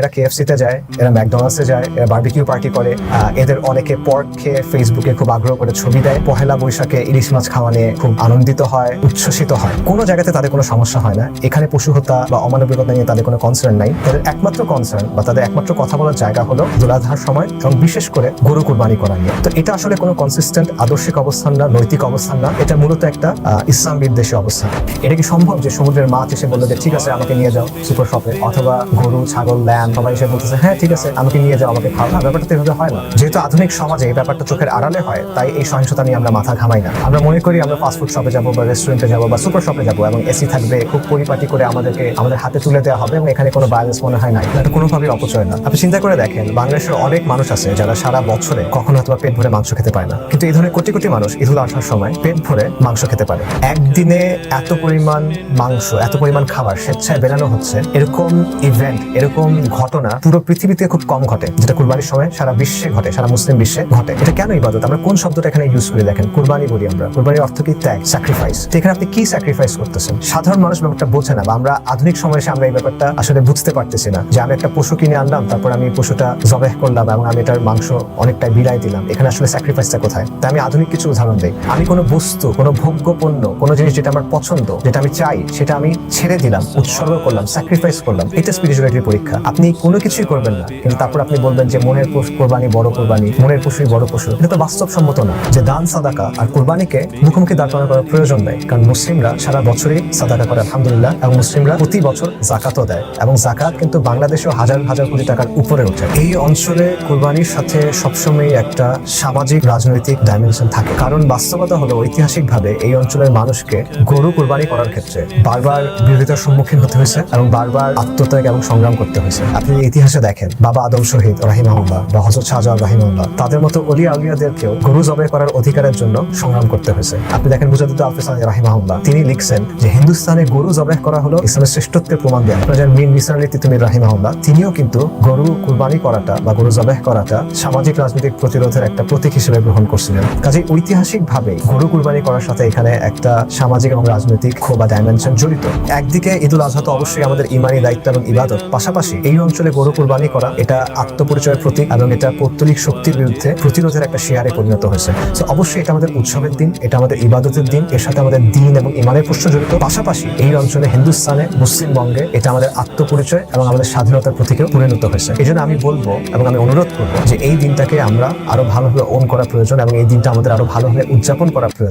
এরা কেএফসি তে যায়, এরা ম্যাকডোনাল্ডসে যায়, এরা বারবিকিউ পার্টি করে এদের অনেকে পর্ক খেয়ে ফেসবুকে খুব আগ্রহ করে ছবি দেয়। পহেলা বৈশাখে ইলিশ মাছ খাওয়া নিয়ে খুব আনন্দিত হয়, উচ্ছ্বসিত হয়। কোনো জায়গাতে তাদের কোনো সমস্যা হয় না। এখানে পশু হত্যা বা অমানবিকতা নিয়ে তাদের কোনো কনসার্ন নাই। তাদের একমাত্র কনসার্ন বা তাদের একমাত্র কথা বলার জায়গা হলো দুলাধার সময় এবং বিশেষ করে গরু কুরবানি করা নিয়ে। তো এটা আসলে কোনো কনসিস্টেন্ট আদর্শিক অবস্থান না, নৈতিক অবস্থান না। এটা মূলত একটা ইসলাম বিদ্বেষী অবস্থান এটা কি সম্ভব যে সমুদ্রের মাছ এসে বলল যে, ঠিক আছে, আমাকে নিয়ে যাও সুপার শপে অথবা গরু, ছাগল ল্যাম সবাই এসে বলতেছে হ্যাঁ ঠিক আছে, আমাকে নিয়ে যাও, আমাকে খাও। না, ব্যাপারটা তো এভাবে হয় না। যেহেতু আধুনিক সমাজে এই ব্যাপারটা চোখের আড়ালে হয়, তাই এই সহিংসতা নিয়ে আমরা মাথা ঘামাই না। আমরা মনে করি আমরা ফাস্টফুড শপে যাব বা রেস্টুরেন্টে যাব বা সুপার শপে যাব, এবং এসি থাকবে, খুব পরিপাটি করে আমাদেরকে, আমাদের হাতে তুলে দেওয়া হবে, এবং এখানে কোনো ভায়োলেন্স মনে হয় না। এটা কোনোভাবেই অপচয় না। আপনি চিন্তা করে দেখেন, বাংলাদেশের অনেক মানুষ আছে যারা সারা বছরে কখনো হয়তো পেট ভরে মাংস খেতে পারে না। কিন্তু এই ধরনের কোটি কোটি মানুষ ঈদুল আসার সময় পেট ভরে মাংস খেতে পারে। একদিনে এত পরিমাণ মাংস, এত পরিমাণ খাবার স্বেচ্ছায় বেরানো হচ্ছে, এরকম ইভেন্ট এরকম ঘটনা পুরো পৃথিবীতে খুব কম ঘটে। যেটা কুরবানির সময় সারা বিশ্বে ঘটে, সারা মুসলিম বিশ্বে ঘটে। এটা কেন ইবাদত? আমরা কোন শব্দটা এখানে ইউজ করে দেখেন? কুরবানি বলি আমরা। কুরবানির অর্থ কি? ত্যাগ স্যাক্রিফাইস এখানে আপনি কি স্যাক্রিফাইস করতেছেন? সাধারণ মানুষ ব্যাপারটা বোঝে না বা আমরা আধুনিক সময়ে এসে আমরা এই ব্যাপারটা আসলে বুঝতে পারতেছি না যে আমি একটা পশু কিনে আনলাম, তারপর আমি পশুটা জবেহ করলাম এবং আমি এটার মাংস অনেকটাই বিলাই দিলাম। এখানে আসলে স্যাক্রিফাইসটা কোথায়? তাই আমি আধুনিক কিছু উদাহরণ দিই। আমি কোনো বস্তু, কোনো ভোগ্য পণ্য কোনো জিনিস যেটা আমার পছন্দ, যেটা আমি চাই, সেটা আমি ছেড়ে দিলাম, উৎসর্গ করলাম স্যাক্রিফাইস করলাম। এটা স্পিরিচুয়ালিটির পরীক্ষা। আপনি কোনো কিছুই করবেন না। কিন্তু তারপর আপনি বলবেন যে, মনের কোরবানি বড় কোরবানি, মনের পশুই বড় পশু এটা তো বাস্তবসম্মত না। যে দান, সাদাকা আর কোরবানিকে মুখোমুখি দাঁড় করার প্রয়োজন নেই। কারণ মুসলিমরা সারা বছরই সাদাকা করে, আলহামদুলিল্লাহ। এবং মুসলিমরা প্রতি বছর জাকাতও দেয়। এবং জাকাত কিন্তু বাংলাদেশেও হাজার হাজার কোটি টাকার উপরে ওঠে এই অঞ্চলে কোরবানির সাথে সবসময় একটা সামাজিক, রাজনৈতিক ডাইমেনশন থাকে। কারণ বাস্তবতা হলো ঐতিহাসিকভাবে এই অঞ্চলের মানুষকে গরু কোরবানি করার ক্ষেত্রে বারবার বিরোধিতার সম্মুখীন হতে হয়েছে এবং বারবার আত্মত্যাগ এবং সংগ্রাম করতে হয়েছে। আপনি ইতিহাসে দেখেন, বাবা আদম শহীদ, রাহিমাহুল্লাহ বা হজরত শাহজাহান রাহিমাহুল্লাহ। তাদের মতো অলি আউলিয়াদেরকেও গরু জবাই করার অধিকারের জন্য সংগ্রাম করতে হয়েছে। আপনি দেখেন মুজাদ্দিদ আলফিসান রাহিমাহুল্লাহ, তিনি লিখছেন যে, হিন্দুস্তানে গরু জবাই করা হলো ইসলামের শ্রেষ্ঠত্বের প্রমাণ দেয়। আপনার মীর নিসার আলী তিতুমির রাহিমাহুল্লাহ, তিনিও কিন্তু গরু কুরবানি করাটা বা গরু জবাই করাটা সামাজিক রাজনৈতিক প্রতিরোধের একটা প্রতীক হিসেবে গ্রহণ করছিলেন। কাজে ঐতিহাসিক ভাবে গরু কুরবানি করার সাথে এখানে একটা সামাজিক এবং রাজনৈতিক ক্ষোভ বা ডাইমেনশন জড়িত। একদিকে ঈদুল আজহা তো অবশ্যই আমাদের ইমানি দায়িত্ব এবং ইবাদত। পাশাপাশি এই অঞ্চলে গরু কুরবানি করা এটা আত্মপরিচয়ের প্রতীক এবং এটা পৌত্তলিক শক্তির বিরুদ্ধে প্রতিরোধের একটা শেয়ারে পরিণত হয়েছে। তো অবশ্যই এটা আমাদের উৎসবের দিন, এটা আমাদের ইবাদতের দিন, এর সাথে আমাদের দিন এবং ইমানের প্রশ্ন জড়িত। পাশাপাশি এই অঞ্চলে হিন্দুস্তানে মুসলিমবঙ্গে এটা আমাদের আত্মপরিচয় এবং আমাদের স্বাধীনতার প্রতীকেও পরিণত হয়েছে। এই আমি বলব এবং আমি অনুরোধ করব যে এই দিনটাকে আমরা আরও ভালোভাবে ওন করা প্রয়োজন এবং এই দিনটা আমাদের আরও ভালোভাবে উদযাপন করা প্রয়োজন।